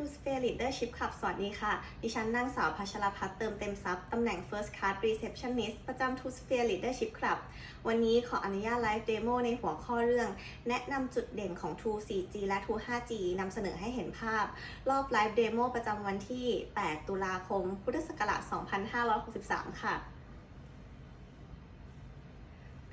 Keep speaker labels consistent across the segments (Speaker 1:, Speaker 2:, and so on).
Speaker 1: To Sphere Leadership Club สวัสดีค่ะ ดิฉันนางสาวพัชรพัฒน์เติมเต็มทรัพย์ ตำแหน่ง First Card Receptionist ประจำ To Sphere Leadership Club วันนี้ขออนุญาตไลฟ์เดโมในหัวข้อเรื่อง แนะนำจุดเด่นของ To 4G และ To 5G นำเสนอให้เห็นภาพ รอบไลฟ์เดโมประจำวันที่ 8 ตุลาคม พุทธศักราช 2563 ค่ะ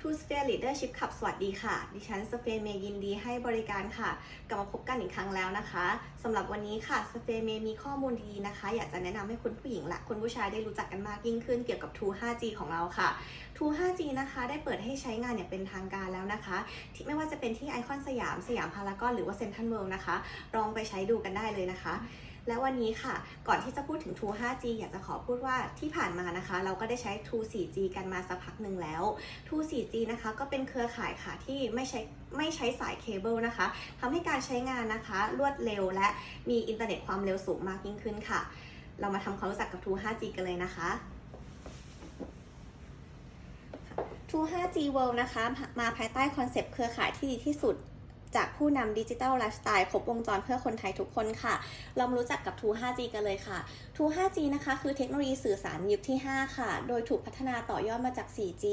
Speaker 1: To Sphere Leadership Club สวัสดีค่ะ ดิฉันสเฟเมยินดีให้บริการค่ะ กลับมาพบกันอีกครั้งแล้วนะคะสำหรับวันนี้ค่ะสเฟเมมีข้อมูลดีๆนะคะ อยากจะแนะนำให้คุณผู้หญิงและคุณผู้ชายได้รู้จักกันมากยิ่งขึ้นเกี่ยวกับ True 5G ของเราค่ะ True 5G นะคะ ได้เปิดให้ใช้งานอย่างเป็นทางการแล้วนะคะ ที่ไม่ว่าจะเป็นที่ไอคอนสยามสยามพารากอนหรือว่าเซ็นทรัลเวิลด์นะคะลองไปใช้ดูกันได้เลยนะคะ และวันนี้ค่ะ ก่อนที่จะพูดถึง True 5G อยากจะขอพูดว่าที่ผ่านมานะคะ เราก็ได้ใช้ True 4G กันมาสักพักหนึ่งแล้ว True 4G นะคะก็เป็นเครือข่ายค่ะที่ไม่ใช้ไม่ใช้สายเคเบิลนะคะทำให้การใช้งานนะคะ รวดเร็วและมีอินเทอร์เน็ตความเร็วสูงมากยิ่งขึ้นค่ะ เรามาทำความรู้จักกับ True 5G กันเลยนะคะ True 5G World นะคะ มาภายใต้คอนเซปต์เครือข่ายที่ดีที่สุด จากผู้นำดิจิทัลไลฟ์สไตล์ครบวงจรเพื่อคนไทยทุกคนค่ะ เรามารู้จักกับ True 5G กันเลยค่ะ True 5G นะคะ คือเทคโนโลยีสื่อสารยุคที่ 5 ค่ะ โดยถูกพัฒนาต่อยอดมาจาก 4G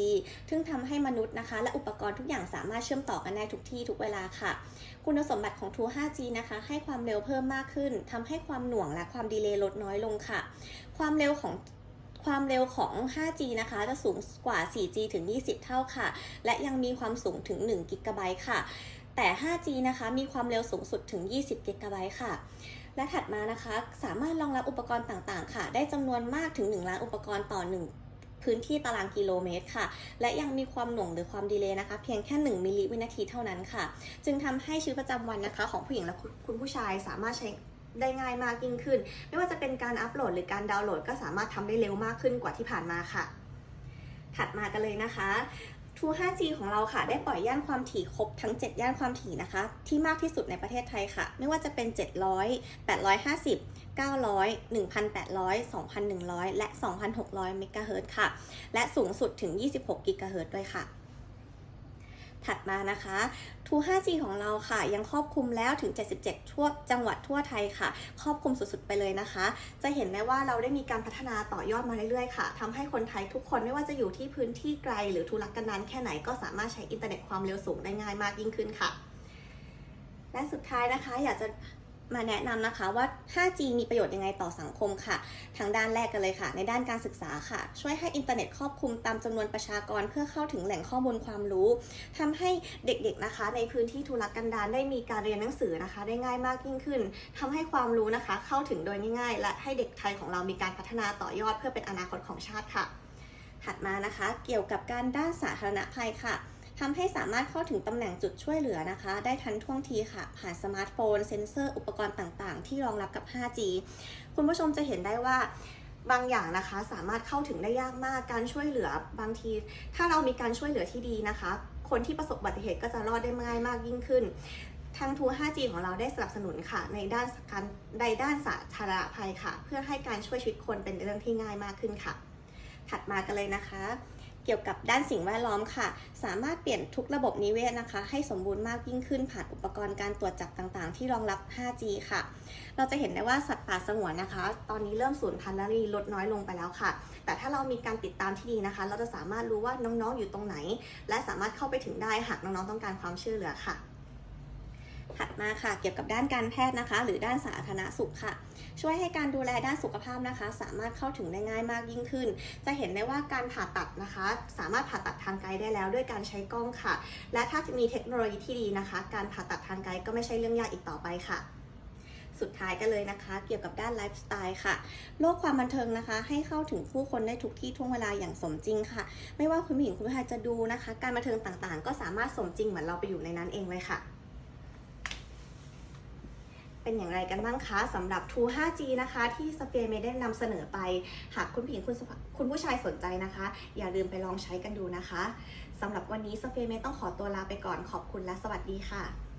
Speaker 1: ซึ่งทำให้มนุษย์นะคะ และอุปกรณ์ทุกอย่างสามารถเชื่อมต่อกันได้ทุกที่ทุกเวลาค่ะ คุณสมบัติของ True 5G นะคะ ให้ความเร็วเพิ่มมากขึ้นทำให้ความหน่วงและความดีเลย์ลดน้อยลงค่ะ ความเร็วของ ความเร็วของ 5G นะคะ จะสูงกว่า 4G ถึง 20 เท่าค่ะ และยังมีความสูงถึง1กิกะไบต์ค่ะ แต่ 5G นะคะมีความเร็วสูงสุดถึง 20กิกะไบต์ค่ะและถัดมานะคะ สามารถรองรับอุปกรณ์ต่างๆ ค่ะ ได้จำนวนมากถึง 1 ล้านอุปกรณ์ต่อ 1 พื้นที่ตารางกิโลเมตรค่ะ และยังมีความหน่วงหรือความดีเลย์นะคะ เพียงแค่ 1 มิลลิวินาทีเท่านั้นค่ะ จึงทำให้ชีวิตประจำวันนะคะ ของผู้หญิงและคุณคุณผู้ชายสามารถใช้ ได้ง่ายมากยิ่งขึ้น ไม่ว่าจะเป็นการอัปโหลดหรือการดาวน์โหลดก็สามารถทำได้เร็วมากขึ้นกว่าที่ผ่านมาค่ะ ถัดมากันเลยนะคะ True 5G ของเราค่ะ ได้ปล่อยย่านความถี่ครบทั้ง 7 ย่านความถี่นะคะ ที่มากที่สุดในประเทศไทยค่ะ ไม่ว่าจะเป็น 700 850 900 1,800 2,100 และ 2,600 เมกะเฮิรตซ์ค่ะ และสูงสุดถึง 26 กิกะเฮิรตซ์ด้วยค่ะ ถัดมานะคะทู 5G ของเราค่ะ ยังครอบคลุมแล้วถึง 77 ทั่วจังหวัดทั่วไทยค่ะ ครอบคลุมสุดๆไปเลยนะคะ จะเห็นได้ว่าเราได้มีการพัฒนาต่อยอดมาเรื่อยๆค่ะทำให้คนไทยทุกคนไม่ว่าจะอยู่ที่พื้นที่ไกล หรือทุรกันดารแค่ไหนก็สามารถใช้อินเทอร์เน็ตความเร็วสูงได้ง่ายมากยิ่งขึ้นค่ะ และสุดท้ายนะคะ อยากจะ มาแนะนำนะคะว่า 5G มีประโยชน์ยังไงต่อสังคมค่ะ ทางด้านแรกกันเลยค่ะ ในด้านการศึกษาค่ะ ช่วยให้อินเทอร์เน็ตครอบคลุมตามจำนวนประชากรเพื่อเข้าถึงแหล่งข้อมูลความรู้ทำให้เด็กๆนะคะ ในพื้นที่ทุรกันดารได้มีการเรียนหนังสือนะคะ ได้ง่ายมากยิ่งขึ้นทำให้ความรู้นะคะ เข้าถึงโดยง่ายๆ และให้เด็กไทยของเรามีการพัฒนาต่อยอด เพื่อเป็นอนาคตของชาติค่ะ ถัดมานะคะ เกี่ยวกับการด้านสาธารณภัยค่ะ ทำให้สามารถเข้าถึงตำแหน่งจุดช่วยเหลือนะคะ ได้ทันท่วงทีค่ะ ผ่านสมาร์ทโฟน เซ็นเซอร์อุปกรณ์ต่างๆ ที่รองรับกับ 5G คุณผู้ชมจะเห็นได้ว่าบางอย่างนะคะสามารถเข้าถึงได้ยากมากการช่วยเหลือบางที ถ้าเรามีการช่วยเหลือที่ดีนะคะ คนที่ประสบอุบัติเหตุก็จะรอดได้ง่ายมากยิ่งขึ้น ทางทู 5G ของเราได้สนับสนุนค่ะ ในด้านการในด้านสาธารณภัยค่ะ เพื่อให้การช่วยชีวิตคนเป็นเรื่องที่ง่ายมากขึ้นค่ะ ถัดมากันเลยนะคะ เกี่ยวกับด้านสิ่งแวดล้อมค่ะ สามารถเปลี่ยนทุกระบบนิเวศนะคะ ให้สมบูรณ์มากยิ่งขึ้นผ่านอุปกรณ์การตรวจจับต่างๆ ที่รองรับ 5G ค่ะ เราจะเห็นได้ว่าสัตว์ป่าสงวนนะคะ ตอนนี้เริ่มสูญพันธุ์และลดน้อยลงไปแล้วค่ะ แต่ถ้าเรามีการติดตามที่ดีนะคะ เราจะสามารถรู้ว่าน้องๆอยู่ตรงไหน และสามารถเข้าไปถึงได้หากน้องๆต้องการความช่วยเหลือค่ะ ถัดมาค่ะเกี่ยวกับด้านการแพทย์นะคะ หรือด้านสาธารณสุขค่ะ ช่วยให้การดูแลด้านสุขภาพนะคะ สามารถเข้าถึงได้ง่ายมากยิ่งขึ้น จะเห็นได้ว่าการผ่าตัดนะคะ สามารถผ่าตัดทางไกลได้แล้วด้วยการใช้กล้องค่ะ และถ้ามีเทคโนโลยีที่ดีนะคะ การผ่าตัดทางไกลก็ไม่ใช่เรื่องยากอีกต่อไปค่ะสุดท้ายกันเลยนะคะ เกี่ยวกับด้านไลฟ์สไตล์ค่ะ โลกความบันเทิงนะคะ ให้เข้าถึงผู้คนได้ทุกที่ทุกเวลาอย่างสมจริงค่ะ ไม่ว่าคุณผู้หญิงคุณผู้ชายจะดูนะคะ การบันเทิงต่างๆ ก็สามารถสมจริงเหมือนเราไปอยู่ในนั้นเองเลยค่ะ เป็นอย่างไรกันบ้างคะสำหรับ True 5G นะคะ ที่สเปียร์เมได้นำเสนอไป หากคุณผู้หญิงคุณคุณผู้ชายสนใจนะคะ อย่าลืมไปลองใช้กันดูนะคะสำหรับวันนี้สเปียร์เมต้องขอตัวลาไปก่อนขอบคุณและสวัสดีค่ะ